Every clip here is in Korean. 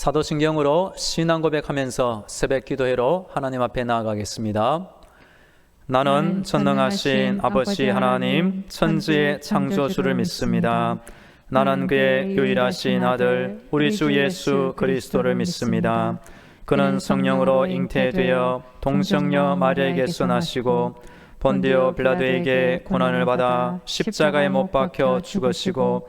사도신경으로 신앙 고백하면서 새벽 기도회로 하나님 앞에 나아가겠습니다. 나는 전능하신 아버지 하나님 천지의 창조주를 믿습니다. 나는 그의 유일하신 아들 우리 주 예수 그리스도를 믿습니다. 그는 성령으로 잉태되어 동정녀 마리아에게서 나시고 본디오 빌라도에게 고난을 받아 십자가에 못 박혀 죽으시고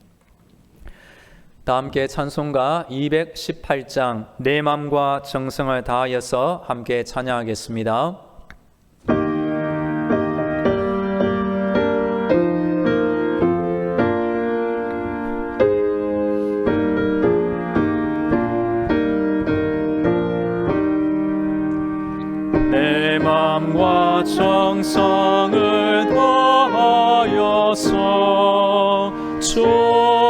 다 함께 찬송가 218장 내 맘과 정성을 다하여서 함께 찬양하겠습니다. 정성을 다하여서 주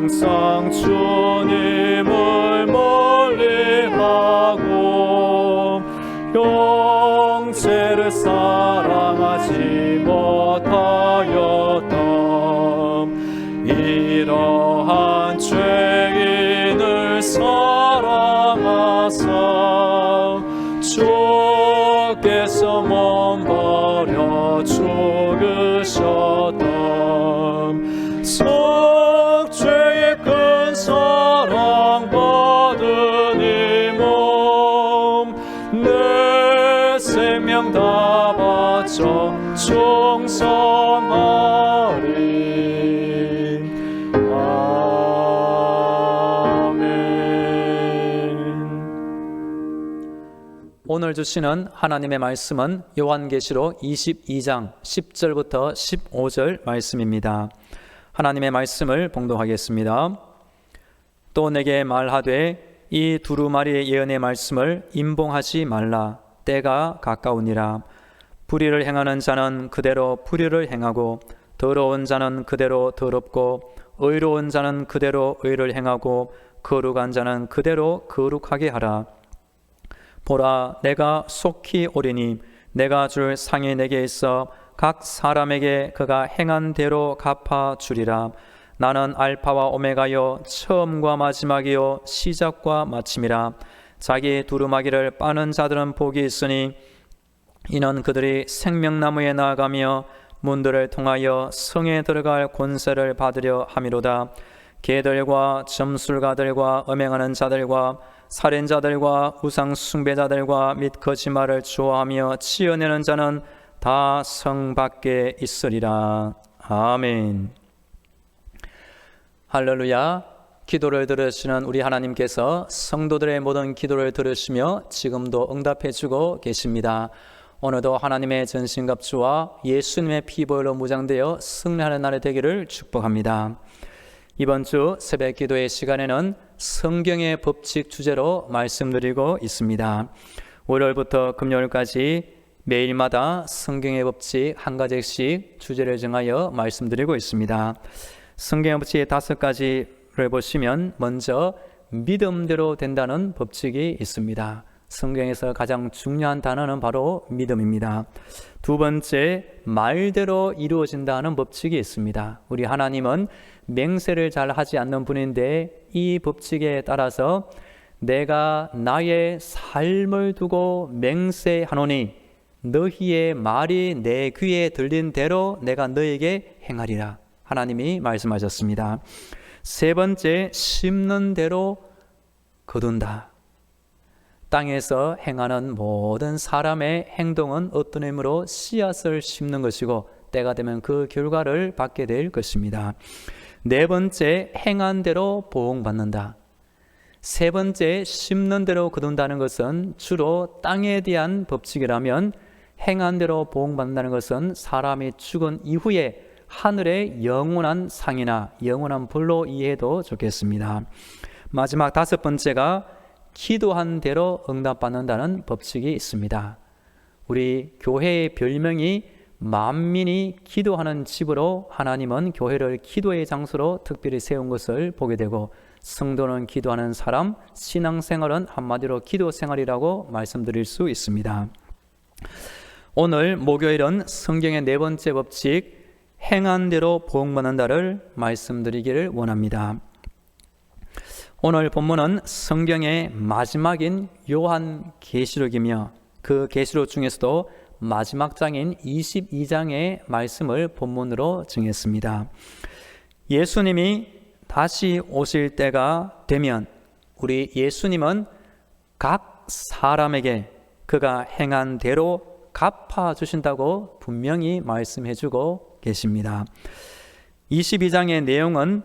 항상 주님을 멀리하고 형제를 사랑하지 못하였다 이러한 죄인을 사랑하사 주께서 몸 버려 죽으셨 오늘 주시는 하나님의 말씀은 요한계시록 22장 10절부터 15절 말씀입니다. 하나님의 말씀을 봉독하겠습니다. 또 내게 말하되 이 두루마리의 예언의 말씀을 임봉하지 말라 때가 가까우니라 불의를 행하는 자는 그대로 불의를 행하고 더러운 자는 그대로 더럽고 의로운 자는 그대로 의를 행하고 거룩한 자는 그대로 거룩하게 하라 보라 내가 속히 오리니 내가 줄 상이 내게 있어 각 사람에게 그가 행한 대로 갚아 주리라. 나는 알파와 오메가요 처음과 마지막이요 시작과 마침이라. 자기 두루마기를 빠는 자들은 복이 있으니 이는 그들이 생명나무에 나아가며 문들을 통하여 성에 들어갈 권세를 받으려 함이로다. 개들과 점술가들과 음행하는 자들과 살인자들과 우상 숭배자들과 및 거짓말을 좋아하며 치어내는 자는 다 성 밖에 있으리라. 아멘. 할렐루야. 기도를 들으시는 우리 하나님께서 성도들의 모든 기도를 들으시며 지금도 응답해 주고 계십니다. 오늘도 하나님의 전신갑주와 예수님의 피보혈로 무장되어 승리하는 날이 되기를 축복합니다. 이번 주 새벽 기도의 시간에는 성경의 법칙 주제로 말씀드리고 있습니다. 월요일부터 금요일까지 매일마다 성경의 법칙 한 가지씩 주제를 정하여 말씀드리고 있습니다. 성경의 법칙 다섯 가지를 보시면 먼저 믿음대로 된다는 법칙이 있습니다. 성경에서 가장 중요한 단어는 바로 믿음입니다. 두 번째, 말대로 이루어진다는 법칙이 있습니다. 우리 하나님은 맹세를 잘 하지 않는 분인데 이 법칙에 따라서 내가 나의 삶을 두고 맹세하노니 너희의 말이 내 귀에 들린 대로 내가 너에게 행하리라. 하나님이 말씀하셨습니다. 세 번째, 심는 대로 거둔다. 땅에서 행하는 모든 사람의 행동은 어떤 의미로 씨앗을 심는 것이고 때가 되면 그 결과를 받게 될 것입니다. 네 번째, 행한 대로 보응받는다. 세 번째, 심는 대로 거둔다는 것은 주로 땅에 대한 법칙이라면 행한 대로 보응받는다는 것은 사람이 죽은 이후에 하늘의 영원한 상이나 영원한 벌로 이해해도 좋겠습니다. 마지막 다섯 번째가 기도한 대로 응답받는다는 법칙이 있습니다. 우리 교회의 별명이 만민이 기도하는 집으로 하나님은 교회를 기도의 장소로 특별히 세운 것을 보게 되고 성도는 기도하는 사람, 신앙생활은 한마디로 기도 생활이라고 말씀드릴 수 있습니다. 오늘 목요일은 성경의 네 번째 법칙 행한 대로 복받는다를 말씀드리기를 원합니다. 오늘 본문은 성경의 마지막인 요한 계시록이며 그 계시록 중에서도 마지막 장인 22장의 말씀을 본문으로 정했습니다. 예수님이 다시 오실 때가 되면 우리 예수님은 각 사람에게 그가 행한 대로 갚아 주신다고 분명히 말씀해 주고 계십니다. 22장의 내용은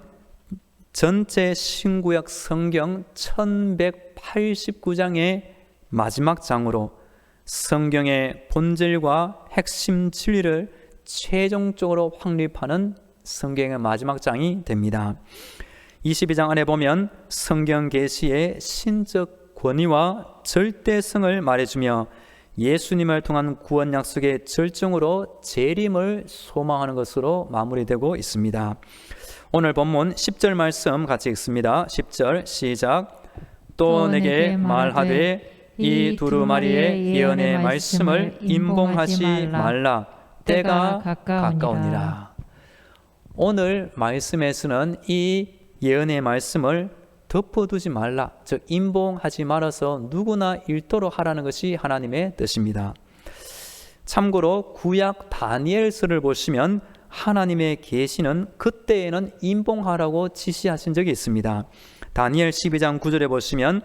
전체 신구약 성경 1189장의 마지막 장으로 성경의 본질과 핵심 진리를 최종적으로 확립하는 성경의 마지막 장이 됩니다. 22장 안에 보면 성경 계시의 신적 권위와 절대성을 말해주며 예수님을 통한 구원 약속의 절정으로 재림을 소망하는 것으로 마무리되고 있습니다. 오늘 본문 10절 말씀 같이 읽습니다. 10절 시작. 또 내게 말하되 이 두루마리의 예언의 말씀을 임봉하지 말라. 때가 가까우니라. 오늘 말씀에서는 이 예언의 말씀을 덮어두지 말라. 즉 임봉하지 말아서 누구나 읽도록 하라는 것이 하나님의 뜻입니다. 참고로 구약 다니엘서를 보시면 하나님의 계시는 그때에는 임봉하라고 지시하신 적이 있습니다. 다니엘 12장 9절에 보시면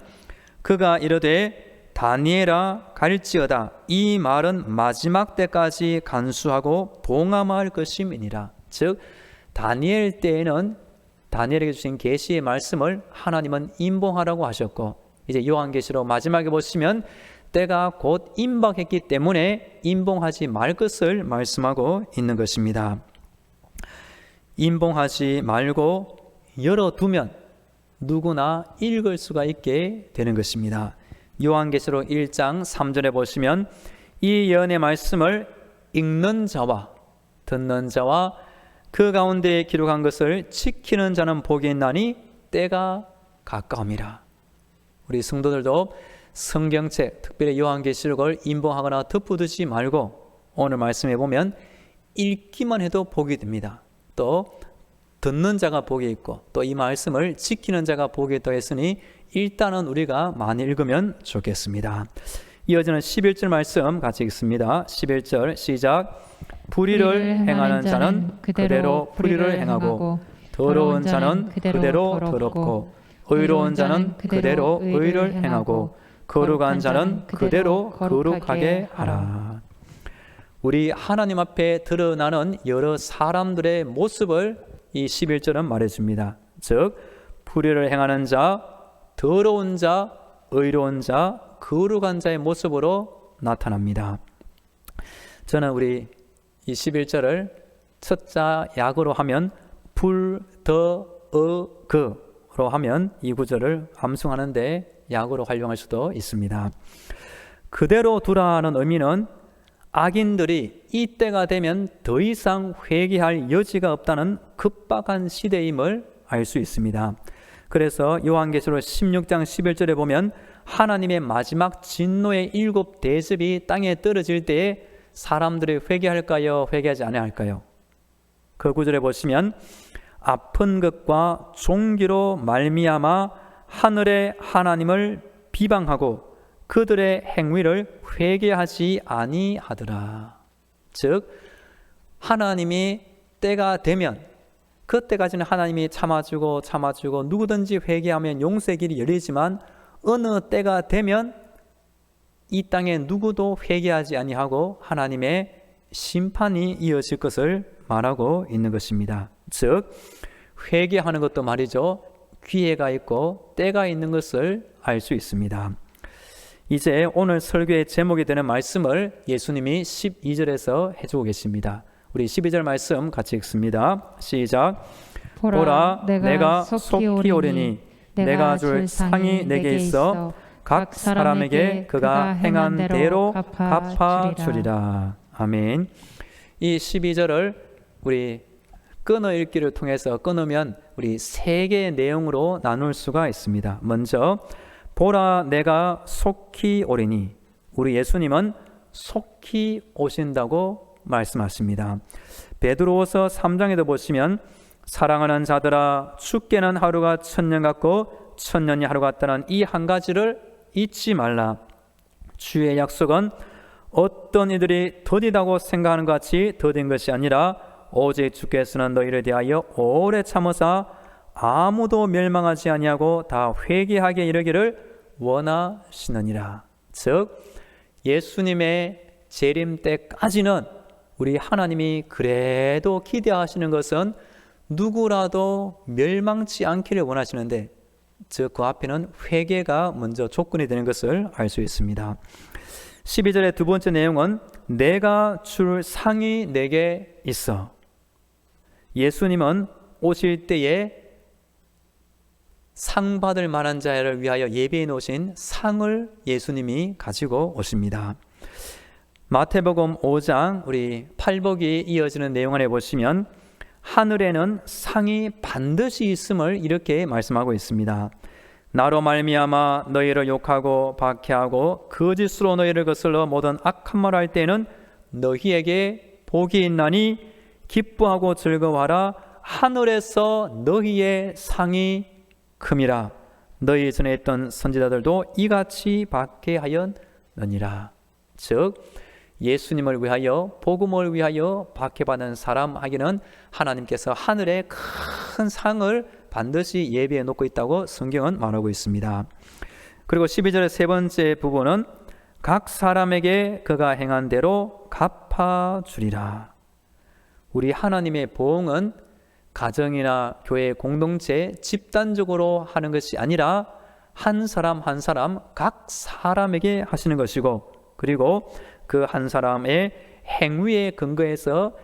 그가 이르되 다니엘아 갈지어다 이 말은 마지막 때까지 간수하고 봉함할 것임이니라. 즉 다니엘 때에는 다니엘에게 주신 계시의 말씀을 하나님은 임봉하라고 하셨고 이제 요한계시록 마지막에 보시면 때가 곧 임박했기 때문에 임봉하지 말 것을 말씀하고 있는 것입니다. 임봉하지 말고 열어두면 누구나 읽을 수가 있게 되는 것입니다. 요한계시록 1장 3절에 보시면 이 예언의 말씀을 읽는 자와 듣는 자와 그 가운데 기록한 것을 지키는 자는 복이 있나니 때가 가까움이라. 우리 성도들도 성경책, 특별히 요한계시록을 임봉하거나 덮어두지 말고 오늘 말씀해 보면 읽기만 해도 복이 됩니다. 또 듣는 자가 복이 있고 또 이 말씀을 지키는 자가 복이 있다 했으니 일단은 우리가 많이 읽으면 좋겠습니다. 이어지는 11절 말씀 같이 읽습니다. 11절 시작 불의를 행하는 자는 그대로 불의를 행하고 더러운 자는 그대로 더럽고 의로운 자는 그대로 의를 행하고 거룩한 자는 그대로 거룩하게 하라. 우리 하나님 앞에 드러나는 여러 사람들의 모습을 이 11절은 말해줍니다. 즉, 불의를 행하는 자, 더러운 자, 의로운 자, 거룩한 자의 모습으로 나타납니다. 저는 우리 이 11절을 첫자 약으로 하면 불, 더, 어, 그로 하면 이 구절을 암송하는데 약으로 활용할 수도 있습니다. 그대로 두라는 의미는 악인들이 이 때가 되면 더 이상 회개할 여지가 없다는 급박한 시대임을 알 수 있습니다. 그래서 요한계시록 16장 11절에 보면 하나님의 마지막 진노의 일곱 대접이 땅에 떨어질 때에 사람들이 회개할까요? 회개하지 않아할까요? 그 구절에 보시면 아픈 것과 종기로 말미암아 하늘의 하나님을 비방하고 그들의 행위를 회개하지 아니하더라. 즉 하나님이 때가 되면 그때까지는 하나님이 참아주고 참아주고 누구든지 회개하면 용서의 길이 열리지만 어느 때가 되면 이 땅에 누구도 회개하지 아니하고 하나님의 심판이 이어질 것을 말하고 있는 것입니다. 즉 회개하는 것도 말이죠. 기회가 있고 때가 있는 것을 알 수 있습니다. 이제 오늘 설교의 제목이 되는 말씀을 예수님이 12절에서 해주고 계십니다. 우리 12절 말씀 같이 읽습니다. 시작. 보라, 보라, 내가, 내가 속히 오리니 내가 줄 상이 내게 있어 각 사람에게 그가 행한 대로 갚아 주리라. 아멘. 이 12절을 우리 끊어 읽기를 통해서 끊으면 우리 세 개의 내용으로 나눌 수가 있습니다. 먼저 보라 내가 속히 오리니 우리 예수님은 속히 오신다고 말씀하십니다. 베드로후서 3장에도 보시면 사랑하는 자들아 죽게는 하루가 천년 같고 천년이 하루 같다는 이 한 가지를 잊지 말라. 주의 약속은 어떤 이들이 더디다고 생각하는 것 같이 더딘 것이 아니라 오직 주께서는 너희를 대하여 오래 참으사 아무도 멸망하지 아니하고 다 회개하게 이르기를 원하시느니라. 즉 예수님의 재림 때까지는 우리 하나님이 그래도 기대하시는 것은 누구라도 멸망치 않기를 원하시는데 즉 그 앞에는 회개가 먼저 조건이 되는 것을 알 수 있습니다. 12절의 두 번째 내용은 내가 줄 상이 내게 있어. 예수님은 오실 때에 상 받을 만한 자를 위하여 예배해 놓으신 상을 예수님이 가지고 오십니다. 마태복음 5장 우리 팔복이 이어지는 내용 안에 보시면 하늘에는 상이 반드시 있음을 이렇게 말씀하고 있습니다. 나로 말미암아 너희를 욕하고 박해하고 거짓으로 너희를 거슬러 모든 악한 말 할 때는 너희에게 복이 있나니 기뻐하고 즐거워하라 하늘에서 너희의 상이 큼이라 너희 전에 있던 선지자들도 이같이 받게 하였느니라 즉 예수님을 위하여 복음을 위하여 박해받는 사람 하기는 하나님께서 하늘에 큰 상을 반드시 예비해 놓고 있다고 성경은 말하고 있습니다. 그리고 12절의 세 번째 부분은 각 사람에게 그가 행한 대로 갚아 주리라. 우리 하나님의 보응은 가정이나 교회 공동체 집단적으로 하는 것이 아니라 한 사람 한 사람 각 사람에게 하시는 것이고 그리고 그 한 사람의 행위에 근거해서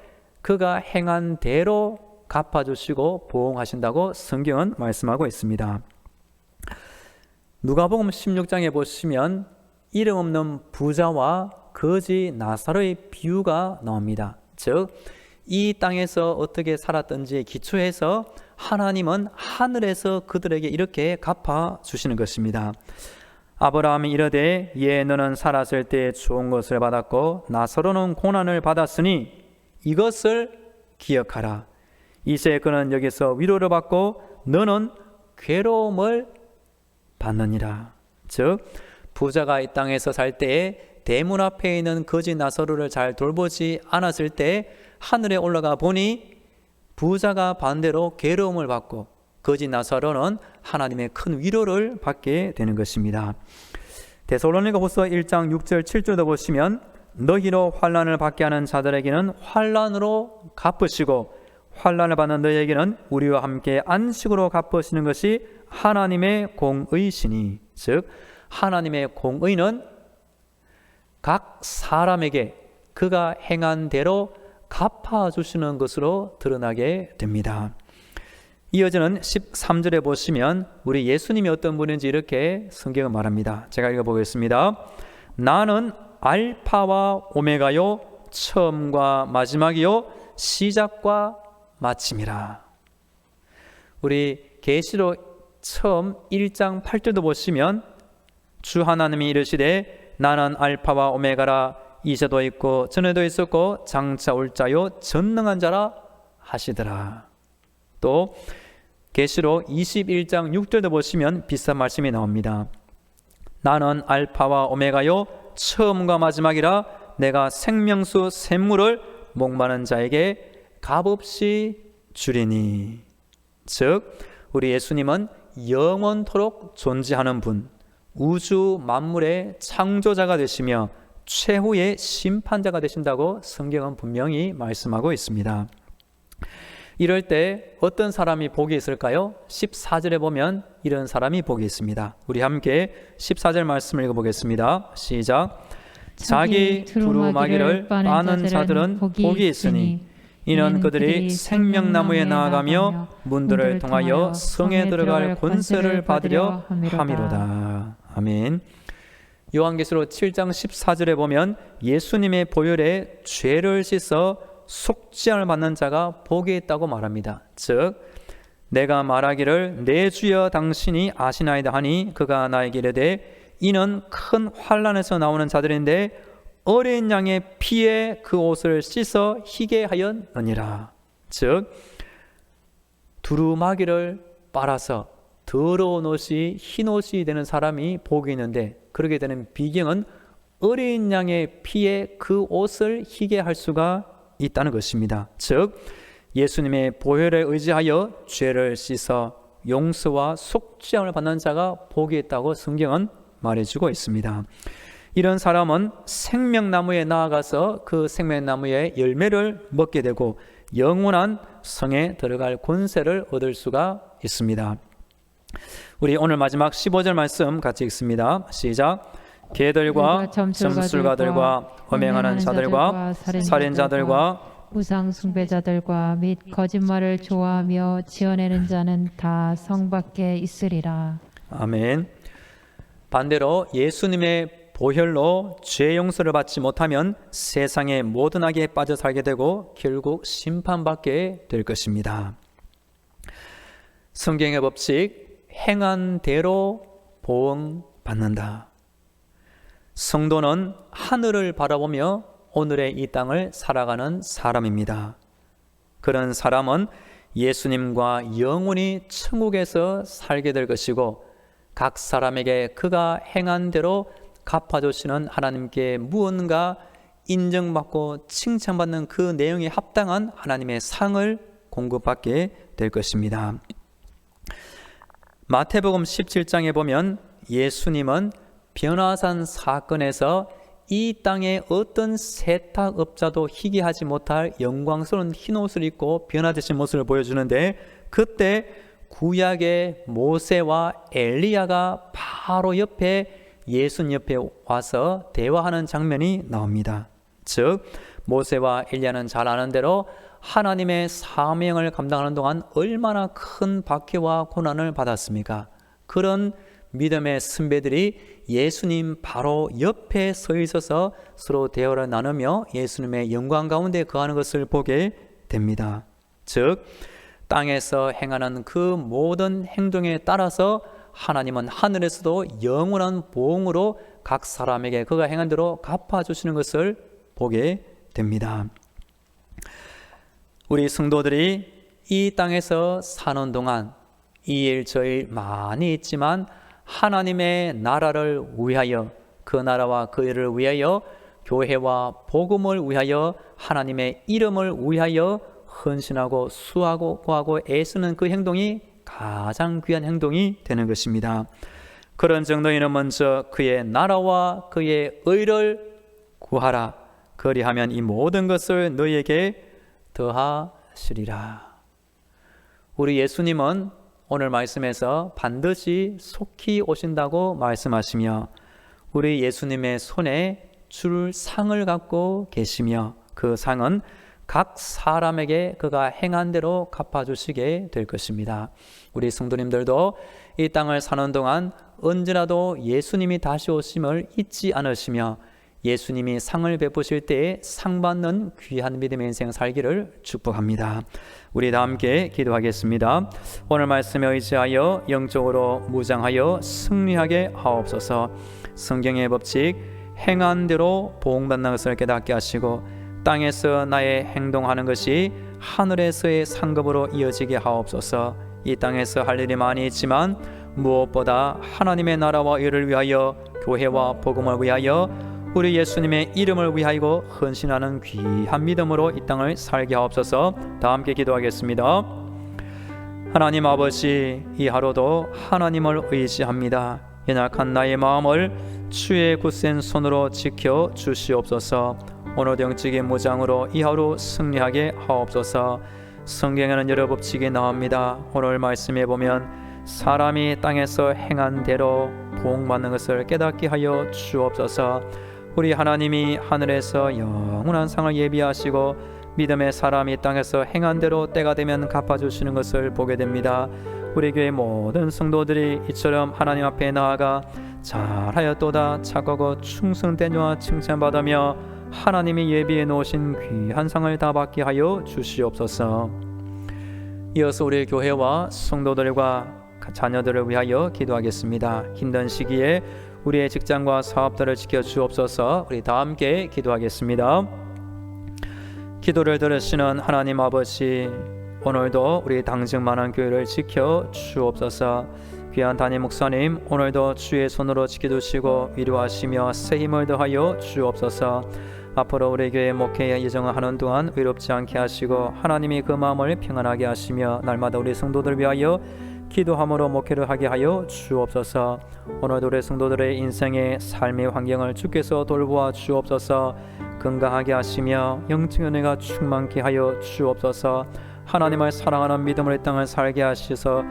그가 행한 대로 갚아주시고 보응하신다고 성경은 말씀하고 있습니다. 누가복음 16장에 보시면 이름 없는 부자와 거지 나사로의 비유가 나옵니다. 즉, 이 땅에서 어떻게 살았던지에 기초해서 하나님은 하늘에서 그들에게 이렇게 갚아 주시는 것입니다. 아브라함이 이르되 예 너는 살았을 때 좋은 것을 받았고 나서로는 고난을 받았으니 이것을 기억하라. 이제 그는 여기서 위로를 받고 너는 괴로움을 받느니라. 즉 부자가 이 땅에서 살 때에 대문 앞에 있는 거지 나서로를 잘 돌보지 않았을 때 하늘에 올라가 보니 부자가 반대로 괴로움을 받고 거지 나사로는 하나님의 큰 위로를 받게 되는 것입니다. 데살로니가 후서 1장 6절 7절도 보시면 너희로 환란을 받게 하는 자들에게는 환란으로 갚으시고 환란을 받는 너희에게는 우리와 함께 안식으로 갚으시는 것이 하나님의 공의시니 즉 하나님의 공의는 각 사람에게 그가 행한 대로 갚아 주시는 것으로 드러나게 됩니다. 이어지는 13절에 보시면 우리 예수님이 어떤 분인지 이렇게 성경은 말합니다. 제가 읽어보겠습니다. 나는 알파와 오메가요 처음과 마지막이요 시작과 마침이라. 우리 계시록 처음 1장 8절도 보시면 주 하나님이 이르시되 나는 알파와 오메가라 이제도 있고 전에도 있었고 장차 올 자요 전능한 자라 하시더라. 또 계시록 21장 6절도 보시면 비슷한 말씀이 나옵니다. 나는 알파와 오메가요 처음과 마지막이라 내가 생명수 샘물을 목마른 자에게 값없이 주리니 즉 우리 예수님은 영원토록 존재하는 분 우주 만물의 창조자가 되시며 최후의 심판자가 되신다고 성경은 분명히 말씀하고 있습니다. 이럴 때 어떤 사람이 복이 있을까요? 14절에 보면 이런 사람이 복이 있습니다. 우리 함께 14절 말씀을 읽어보겠습니다. 시작. 자기 두루마기를 빠는 자들은 복이 있으니 이는 그들이 생명나무에 나아가며 문들을 통하여 성에 들어갈 권세를 받으려 함이로다. 아멘. 요한계시록 7장 14절에 보면 예수님의 보혈에 죄를 씻어 속죄함을 받는 자가 복이 있다고 말합니다. 즉 내가 말하기를 내 주여 당신이 아시나이다 하니 그가 나에게 이르되 이는 큰 환란에서 나오는 자들인데 어린 양의 피에 그 옷을 씻어 희게 하였느니라. 즉 두루마기를 빨아서 더러운 옷이 흰 옷이 되는 사람이 복이 있는데 그러게 되는 비경은 어린 양의 피에 그 옷을 희게 할 수가 있다는 것입니다. 즉 예수님의 보혈에 의지하여 죄를 씻어 용서와 속죄함을 받는 자가 복이 있다고 성경은 말해주고 있습니다. 이런 사람은 생명나무에 나아가서 그 생명나무의 열매를 먹게 되고 영원한 성에 들어갈 권세를 얻을 수가 있습니다. 우리 오늘 마지막 15절 말씀 같이 읽습니다. 시작. 개들과 점술가들과 범행하는 자들과 살인자들과 우상 숭배자들과 및 거짓말을 좋아하며 지어내는 자는 다 성 밖에 있으리라. 아멘. 반대로 예수님의 보혈로 죄 용서를 받지 못하면 세상의 모든 악에 빠져 살게 되고 결국 심판받게 될 것입니다. 성경의 법칙 행한 대로 보응 받는다. 성도는 하늘을 바라보며 오늘의 이 땅을 살아가는 사람입니다. 그런 사람은 예수님과 영원히 천국에서 살게 될 것이고 각 사람에게 그가 행한 대로 갚아주시는 하나님께 무언가 인정받고 칭찬받는 그 내용에 합당한 하나님의 상을 공급받게 될 것입니다. 마태복음 17장에 보면 예수님은 변화산 사건에서 이 땅에 어떤 세탁업자도 희귀하지 못할 영광스러운 흰옷을 입고 변화되신 모습을 보여주는데 그때 구약의 모세와 엘리야가 바로 옆에 예수님 옆에 와서 대화하는 장면이 나옵니다. 즉 모세와 엘리야는 잘 아는 대로 하나님의 사명을 감당하는 동안 얼마나 큰 박해와 고난을 받았습니까? 그런 믿음의 선배들이 예수님 바로 옆에 서 있어서 서로 대화를 나누며 예수님의 영광 가운데 거하는 것을 보게 됩니다. 즉, 땅에서 행하는 그 모든 행동에 따라서 하나님은 하늘에서도 영원한 보응으로 각 사람에게 그가 행한 대로 갚아주시는 것을 보게 됩니다. 우리 성도들이 이 땅에서 사는 동안 이일저일 많이 있지만 하나님의 나라를 위하여 그 나라와 그 일을 위하여 교회와 복음을 위하여 하나님의 이름을 위하여 헌신하고 수하고 구하고 애쓰는 그 행동이 가장 귀한 행동이 되는 것입니다. 그런 정도에는 먼저 그의 나라와 그의 의를 구하라. 그리하면 이 모든 것을 너희에게 더하시리라. 우리 예수님은 오늘 말씀에서 반드시 속히 오신다고 말씀하시며 우리 예수님의 손에 줄 상을 갖고 계시며 그 상은 각 사람에게 그가 행한 대로 갚아주시게 될 것입니다. 우리 성도님들도 이 땅을 사는 동안 언제라도 예수님이 다시 오심을 잊지 않으시며 예수님이 상을 베푸실 때에 상 받는 귀한 믿음의 인생 살기를 축복합니다. 우리 다 함께 기도하겠습니다. 오늘 말씀에 의지하여 영적으로 무장하여 승리하게 하옵소서. 성경의 법칙 행한 대로 보응받는 것을 깨닫게 하시고 땅에서 나의 행동하는 것이 하늘에서의 상급으로 이어지게 하옵소서. 이 땅에서 할 일이 많이 있지만 무엇보다 하나님의 나라와 의를 위하여 교회와 복음을 위하여 우리 예수님의 이름을 위하여 헌신하는 귀한 믿음으로 이 땅을 살게 하옵소서. 다 함께 기도하겠습니다. 하나님 아버지, 이 하루도 하나님을 의지합니다. 연약한 나의 마음을 주의 굳센 손으로 지켜 주시옵소서. 오늘 영적인 무장으로 이 하루 승리하게 하옵소서. 성경에는 여러 법칙이 나옵니다. 오늘 말씀해 보면 사람이 땅에서 행한 대로 복받는 것을 깨닫게 하여 주옵소서. 우리 하나님이 하늘에서 영원한 상을 예비하시고 믿음의 사람이 땅에서 행한 대로 때가 되면 갚아주시는 것을 보게 됩니다. 우리 교회 모든 성도들이 이처럼 하나님 앞에 나아가 잘하였도다 착하고 충성된 자와 칭찬받으며 하나님이 예비해 놓으신 귀한 상을 다 받게 하여 주시옵소서. 이어서 우리 교회와 성도들과 자녀들을 위하여 기도하겠습니다. 힘든 시기에 우리의 직장과 사업들을 지켜 주옵소서. 우리 다 함께 기도하겠습니다. 기도를 들으시는 하나님 아버지, 오늘도 우리 당직만한 교회를 지켜 주옵소서. 귀한 담임 목사님, 오늘도 주의 손으로 지켜주시고 위로하시며 새 힘을 더하여 주옵소서. 앞으로 우리 교회 목회 예정을 하는 동안 외롭지 않게 하시고 하나님이 그 마음을 평안하게 하시며 날마다 우리 성도들 위하여 기도함으로 목회를 하게 하여 주옵소서. 오늘도 우리 성도들의 인생의 삶의 환경을 주께서 돌보아 주옵소서. 건강하게 하시며 영적 은혜가 충만케 하여 주옵소서. 하나님을 사랑하는 이 땅을 살게 하시서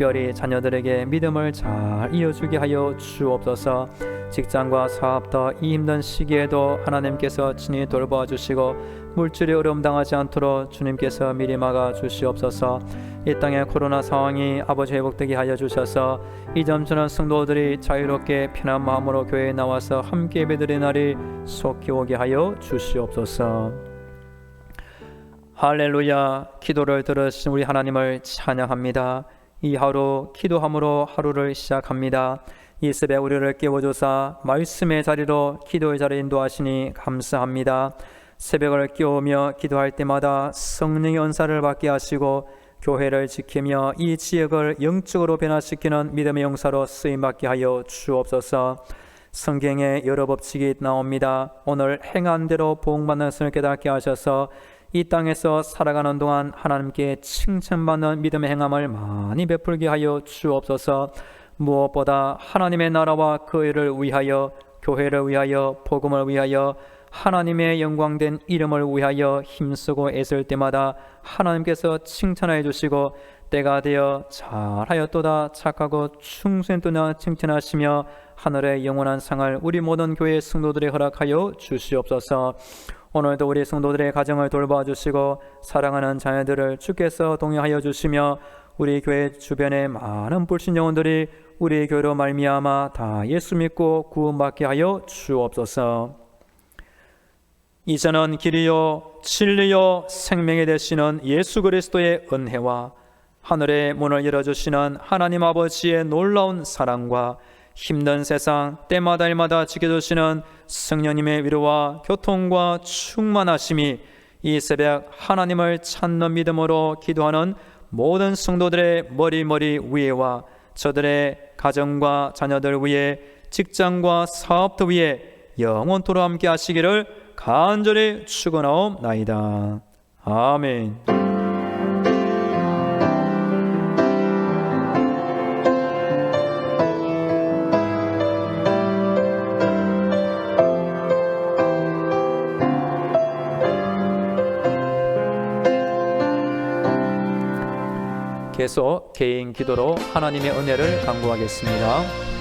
특별히 자녀들에게 믿음을 잘 이어주게 하여 주옵소서. 직장과 사업도 이 힘든 시기에도 하나님께서 친히 돌보아 주시고 물질이 어려움 당하지 않도록 주님께서 미리 막아 주시옵소서. 이 땅의 코로나 상황이 아버지 회복되게 하여 주셔서 이점 저는 성도들이 자유롭게 편한 마음으로 교회에 나와서 함께 예배드리는 날이 속히 오게 하여 주시옵소서. 할렐루야 기도를 들으신 우리 하나님을 찬양합니다. 이 하루 기도함으로 하루를 시작합니다. 이 새벽 우리를 깨워줘서 말씀의 자리로 기도의 자리에 인도하시니 감사합니다. 새벽을 깨우며 기도할 때마다 성령의 은사를 받게 하시고 교회를 지키며 이 지역을 영적으로 변화시키는 믿음의 용사로 쓰임 받게 하여 주옵소서. 성경에 여러 법칙이 나옵니다. 오늘 행한 대로 복받는 것을 깨닫게 하셔서 이 땅에서 살아가는 동안 하나님께 칭찬받는 믿음의 행함을 많이 베풀게 하여 주옵소서. 무엇보다 하나님의 나라와 그 일을 위하여 교회를 위하여 복음을 위하여 하나님의 영광된 이름을 위하여 힘쓰고 애쓸 때마다 하나님께서 칭찬해 주시고 때가 되어 잘하였도다 착하고 충성도나 칭찬하시며 하늘의 영원한 상을 우리 모든 교회 성도들이 허락하여 주시옵소서. 오늘도 우리 성도들의 가정을 돌봐 주시고 사랑하는 자녀들을 주께서 동행하여 주시며 우리 교회 주변의 많은 불신 영혼들이 우리 교회로 말미암아 다 예수 믿고 구원받게 하여 주옵소서. 이제는 길이요 진리요 생명이 되시는 예수 그리스도의 은혜와 하늘의 문을 열어 주시는 하나님 아버지의 놀라운 사랑과 힘든 세상 때마다 일마다 지켜주시는 성령님의 위로와 교통과 충만하심이 이 새벽 하나님을 찾는 믿음으로 기도하는 모든 성도들의 머리머리 위에와 저들의 가정과 자녀들 위에 직장과 사업도 위에 영원토록 함께 하시기를 간절히 축원하옵나이다. 아멘. 계속 개인 기도로 하나님의 은혜를 간구하겠습니다.